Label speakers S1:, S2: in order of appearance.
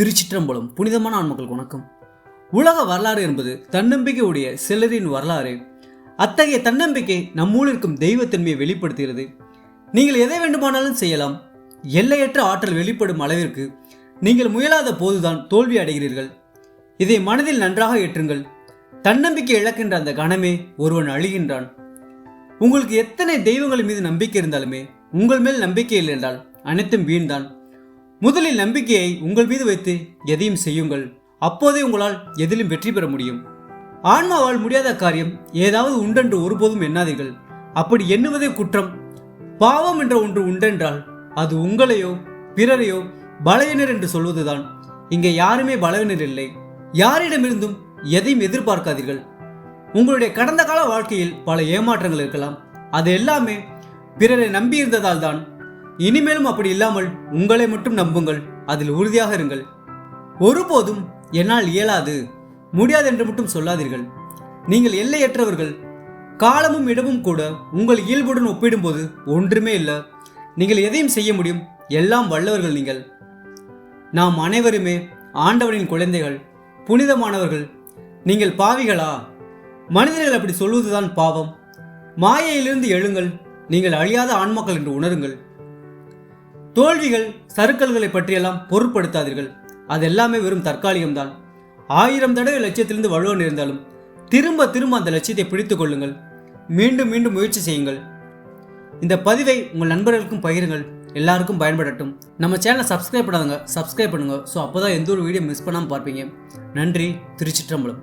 S1: திருச்சிற்றம்பலம் புனிதமான ஆண்மக்கள் வணக்கம். உலக வரலாறு என்பது தன்னம்பிக்கையுடைய சிலரின் வரலாறு. அத்தகைய தன்னம்பிக்கை நம்மூல் இருக்கும் தெய்வத்தன்மையை வெளிப்படுத்துகிறது. நீங்கள் எதை வேண்டுமானாலும் செய்யலாம். எல்லையற்ற ஆற்றல் வெளிப்படும் அளவிற்கு நீங்கள் முயலாத போதுதான் தோல்வி அடைகிறீர்கள். இதை மனதில் நன்றாக ஏற்றுங்கள். தன்னம்பிக்கை இழக்கின்ற அந்த கணமே ஒருவன் அழிகின்றான். உங்களுக்கு எத்தனை தெய்வங்கள் மீது நம்பிக்கை இருந்தாலுமே உங்கள் மேல் நம்பிக்கை இல்லை என்றால் அனைத்தும் வீண்தான். முதலில் நம்பிக்கையை உங்கள் மீது வைத்து எதையும் செய்யுங்கள். அப்போதே உங்களால் எதிலும் வெற்றி பெற முடியும். ஆன்மாவால் முடியாத காரியம் ஏதாவது உண்டென்று ஒருபோதும் எண்ணாதீர்கள். அப்படி எண்ணுவதே குற்றம். பாவம் என்ற ஒன்று உண்டென்றால் அது உங்களையோ பிறரையோ பலவினர் என்று சொல்வதுதான். இங்கே யாருமே பலவினர் இல்லை. யாரிடமிருந்தும் எதையும் எதிர்பார்க்காதீர்கள். உங்களுடைய கடந்த கால வாழ்க்கையில் பல ஏமாற்றங்கள் இருக்கலாம். அது எல்லாமே பிறரை நம்பியிருந்ததால் தான் இனிமேலும் அப்படி இல்லாமல் உங்களை மட்டும் நம்புங்கள். அதில் உறுதியாக இருங்கள். ஒருபோதும் என்னால் இயலாது. முடியாது என்று மட்டும் சொல்லாதீர்கள். நீங்கள் எல்லையற்றவர்கள். காலமும் இடமும் கூட உங்கள் இயல்புடன் ஒப்பிடும்போது ஒன்றுமே இல்லை. நீங்கள் எதையும் செய்ய முடியும். எல்லாம் வல்லவர்கள் நீங்கள். நாம் அனைவருமே ஆண்டவனின் குழந்தைகள் புனிதமானவர்கள். நீங்கள் பாவிகளா? மனிதர்கள் அப்படி சொல்வதுதான் பாவம். மாயையிலிருந்து எழுங்கள். நீங்கள் அழியாத ஆன்மாக்கள் என்று உணருங்கள். தோல்விகள் சறுக்கல்களை பற்றியெல்லாம் பொருட்படுத்தாதீர்கள். அது எல்லாமே வெறும் தற்காலிகம்தான். ஆயிரம் தடவை லட்சியத்திலிருந்து வலுவன் இருந்தாலும் திரும்ப திரும்ப அந்த லட்சியத்தை பிடித்து கொள்ளுங்கள். மீண்டும் மீண்டும் முயற்சி செய்யுங்கள். இந்த பதிவை உங்கள் நண்பர்களுக்கும் பகிருங்கள். எல்லாருக்கும் பயன்படட்டும். நம்ம சேனலை சப்ஸ்கிரைப் பண்ணாதங்க சப்ஸ்கிரைப் பண்ணுங்கள் ஸோ அப்போ தான் எந்த ஒரு வீடியோ மிஸ் பண்ணாமல் பார்ப்பீங்க. நன்றி திருச்சிற்றம்பலம்.